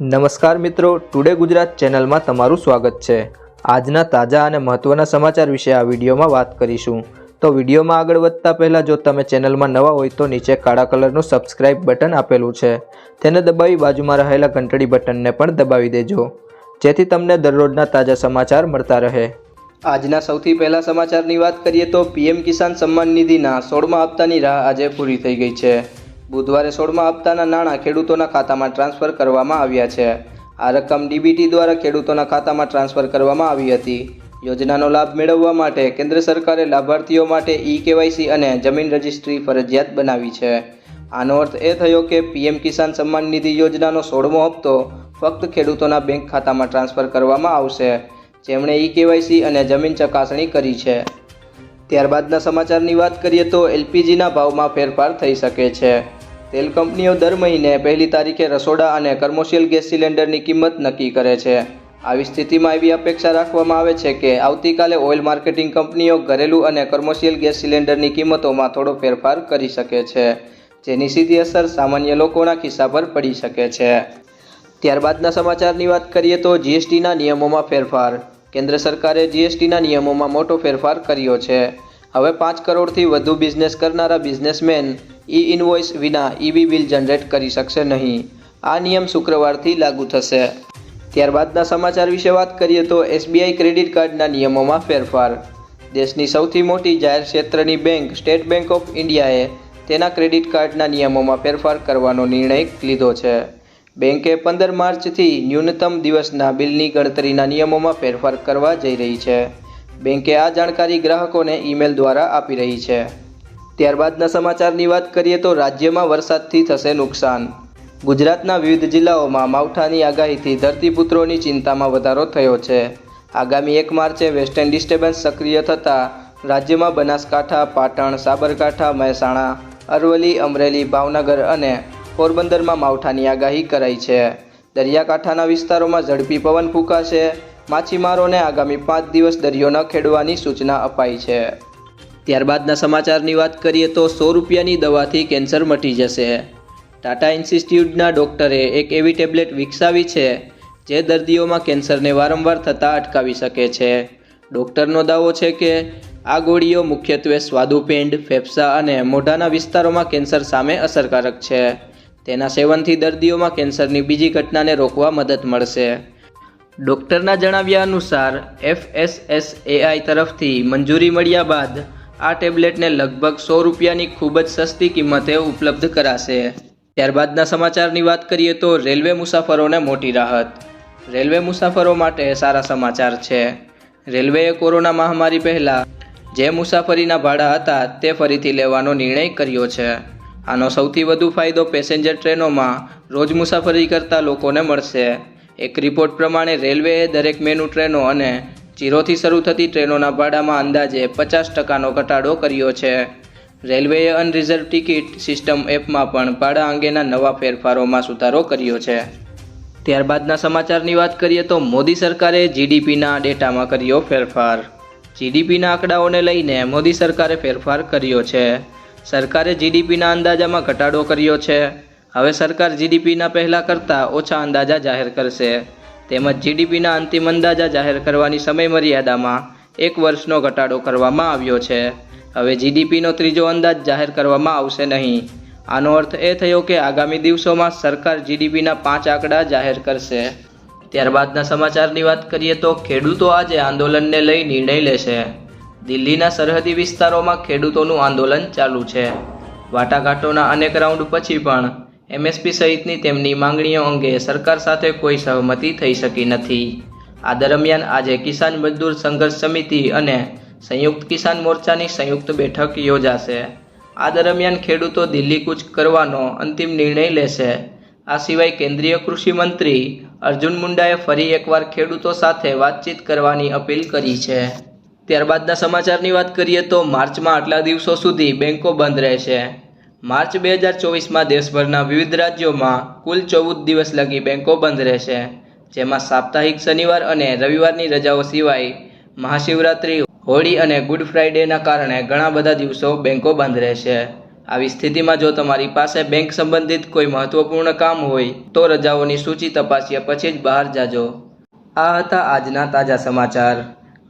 નમસ્કાર મિત્રો ટુડે ગુજરાત ચેનલમાં તમારું સ્વાગત છે. આજના તાજા અને મહત્ત્વના સમાચાર વિશે આ વિડીયોમાં વાત કરીશું. તો વિડીયોમાં આગળ વધતા પહેલાં જો તમે ચેનલમાં નવા હોય તો નીચે કાળા કલરનું સબસ્ક્રાઇબ બટન આપેલું છે. તેને દબાવી બાજુમાં રહેલા ઘંટડી બટનને પણ દબાવી દેજો. જેથી તમને દરરોજના તાજા સમાચાર મળતા રહે. આજના સૌથી પહેલા સમાચારની વાત કરીએ તો પીએમ કિસાન સન્માન નિધિના સોળમા હપ્તાની રાહ આજે પૂરી થઈ ગઈ છે. બુધવારે સોળમા હપ્તાના નાણાં ખેડૂતોના ખાતામાં ટ્રાન્સફર કરવામાં આવ્યા છે. આ રકમ ડીબીટી દ્વારા ખેડૂતોના ખાતામાં ટ્રાન્સફર કરવામાં આવી હતી. યોજનાનો લાભ મેળવવા માટે કેન્દ્ર સરકારે લાભાર્થીઓ માટે ઈ કેવાયસી અને જમીન રજિસ્ટ્રી ફરજિયાત બનાવી છે. આનો અર્થ એ થયો કે પીએમ કિસાન સન્માન નિધિ યોજનાનો સોળમો હપ્તો ફક્ત ખેડૂતોના બેંક ખાતામાં ટ્રાન્સફર કરવામાં આવશે. જેમણે ઈ કેવાયસી અને જમીન ચકાસણી કરી છે. ત્યારબાદના સમાચારની વાત કરીએ તો એલપીજીના ભાવમાં ફેરફાર થઈ શકે છે. તેલ કંપનીઓ દર મહિને પહેલી તારીખે રસોડા અને કમર્શિયલ ગેસ સિલિન્ડરની કિંમત નક્કી કરે છે. આવી સ્થિતિમાં એવી અપેક્ષા રાખવામાં આવે છે કે આવતીકાલે ઓઇલ માર્કેટિંગ કંપનીઓ ઘરેલું અને કમર્શિયલ ગેસ સિલિન્ડરની કિંમતોમાં થોડો ફેરફાર કરી શકે છે, જેની સીધી અસર સામાન્ય લોકોના ખિસ્સા પર પડી શકે છે. ત્યારબાદના સમાચારની વાત કરીએ તો જીએસટીના નિયમોમાં ફેરફાર. કેન્દ્ર સરકારે જીએસટીના નિયમોમાં મોટો ફેરફાર કર્યો છે. હવે પાંચ કરોડથી વધુ બિઝનેસ કરનારા બિઝનેસમેન ઈ ઇનવોઇસ વિના ઈબી બિલ જનરેટ કરી શકશે નહીં. આ નિયમ શુક્રવારથી લાગુ થશે. ત્યારબાદના સમાચાર વિશે વાત કરીએ તો એસબીઆઈ ક્રેડિટ કાર્ડના નિયમોમાં ફેરફાર. દેશની સૌથી મોટી જાહેર ક્ષેત્રની બેંક સ્ટેટ બેંક ઓફ ઇન્ડિયાએ તેના ક્રેડિટ કાર્ડના નિયમોમાં ફેરફાર કરવાનો નિર્ણય લીધો છે. બેંકે પંદર માર્ચથી ન્યૂનતમ દિવસના બિલની ગણતરીના નિયમોમાં ફેરફાર કરવા જઈ રહી છે. બેંકે આ જાણકારી ગ્રાહકોને ઈમેલ દ્વારા આપી રહી છે. ત્યારબાદના સમાચારની વાત કરીએ તો રાજ્યમાં વરસાદથી થશે નુકસાન. ગુજરાતના વિવિધ જિલ્લાઓમાં માવઠાની આગાહીથી ધરતીપુત્રોની ચિંતામાં વધારો થયો છે. આગામી એક માર્ચે વેસ્ટર્ન ડિસ્ટર્બન્સ સક્રિય થતાં રાજ્યમાં બનાસકાંઠા, પાટણ, સાબરકાંઠા, મહેસાણા, અરવલ્લી, અમરેલી, ભાવનગર અને પોરબંદરમાં માવઠાની આગાહી કરાઈ છે. દરિયાકાંઠાના વિસ્તારોમાં ઝડપી પવન ફૂંકાશે. માછીમારોને આગામી પાંચ દિવસ દરિયો ન ખેડવાની સૂચના અપાઈ છે. ત્યારબાદના સમાચારની વાત કરીએ તો સો રૂપિયાની દવાથી કેન્સર મટી જશે. ટાટા ઇન્સ્ટિટ્યૂટના ડૉક્ટરે એક એવી ટેબ્લેટ વિકસાવી છે, જે દર્દીઓમાં કેન્સરને વારંવાર થતાં અટકાવી શકે છે. ડોક્ટરનો દાવો છે કે, આ ગોળીઓ મુખ્યત્વે સ્વાદુપિંડ, ફેફસા અને મોઢાના વિસ્તારોમાં કેન્સર સામે અસરકારક છે. તેના સેવનથી દર્દીઓમાં કેન્સરની બીજી ઘટનાને રોકવા મદદ મળશે. ડૉક્ટરના જણાવ્યા અનુસાર, એફએસએસએઆઈ તરફથી મંજૂરી મળ્યા બાદ આ ટેબ્લેટને લગભગ સો રૂપિયાની ખૂબ જ સસ્તી કિંમતે ઉપલબ્ધ કરાશે. ત્યારબાદના સમાચારની વાત કરીએ તો રેલવે મુસાફરોને મોટી રાહત. રેલવે મુસાફરો માટે સારા સમાચાર છે. રેલવેએ કોરોના મહામારી પહેલાં જે મુસાફરીના ભાડા હતા તે ફરીથી લેવાનો નિર્ણય કર્યો છે. આનો સૌથી વધુ ફાયદો પેસેન્જર ટ્રેનોમાં રોજ મુસાફરી કરતા લોકોને મળશે. એક રિપોર્ટ પ્રમાણે રેલવેએ દરેક મેનુ ટ્રેનો અને જીરોથી શરૂ થતી ટ્રેનોના ભાડામાં અંદાજે પચાસ ટકાનો ઘટાડો કર્યો છે. રેલવેએ અનરિઝર્વ ટિકિટ સિસ્ટમ એપમાં પણ ભાડા અંગેના નવા ફેરફારોમાં સુધારો કર્યો છે. ત્યારબાદના સમાચારની વાત કરીએ તો મોદી સરકારે જીડીપીના ડેટામાં કર્યો ફેરફાર. જીડીપીના આંકડાઓને લઈને મોદી સરકારે ફેરફાર કર્યો છે. સરકારે જીડીપીના અંદાજામાં ઘટાડો કર્યો છે. હવે સરકાર જીડીપીના પહેલાં કરતાં ઓછા અંદાજા જાહેર કરશે. તેમજ જીડીપીના અંતિમ અંદાજા જાહેર કરવાની સમયમર્યાદામાં એક વર્ષનો ઘટાડો કરવામાં આવ્યો છે. હવે જીડીપીનો ત્રીજો અંદાજ જાહેર કરવામાં આવશે નહીં. આનો અર્થ એ થયો કે આગામી દિવસોમાં સરકાર જીડીપીના પાંચ આંકડા જાહેર કરશે. ત્યારબાદના સમાચારની વાત કરીએ તો ખેડૂતો આજે આંદોલનને લઈ નિર્ણય લેશે. દિલ્હીના સરહદી વિસ્તારોમાં ખેડૂતોનું આંદોલન ચાલુ છે. વાટાઘાટોના અનેક રાઉન્ડ પછી પણ એમએસપી સહિતની તેમની માંગણીઓ અંગે સરકાર સાથે કોઈ સહમતિ થઈ શકી નથી. આ દરમિયાન આજે કિસાન મજદૂર સંઘર્ષ સમિતિ અને સંયુક્ત કિસાન મોરચાની સંયુક્ત બેઠક યોજાશે. આ દરમિયાન ખેડૂતો દિલ્હી કૂચ કરવાનો અંતિમ નિર્ણય લેશે. આ સિવાય કેન્દ્રીય કૃષિ મંત્રી અર્જુન મુંડાએ ફરી એકવાર ખેડૂતો સાથે વાતચીત કરવાની અપીલ કરી છે. ત્યારબાદના સમાચારની વાત કરીએ તો માર્ચમાં આટલા દિવસો સુધી બેંકો બંધ રહેશે. માર્ચ બે હજાર ચોવીસમાં દેશભરના વિવિધ રાજ્યોમાં કુલ ચૌદ દિવસ લગી બેંકો બંધ રહેશે, જેમાં સાપ્તાહિક શનિવાર અને રવિવારની રજાઓ સિવાય મહાશિવરાત્રિ, હોળી અને ગુડ ફ્રાઇડેના કારણે ઘણા બધા દિવસો બેંકો બંધ રહેશે. આવી સ્થિતિમાં જો તમારી પાસે બેંક સંબંધિત કોઈ મહત્વપૂર્ણ કામ હોય, તો રજાઓની સૂચિ તપાસ્યા પછી જ બહાર જાજો. આ હતા આજના તાજા સમાચાર.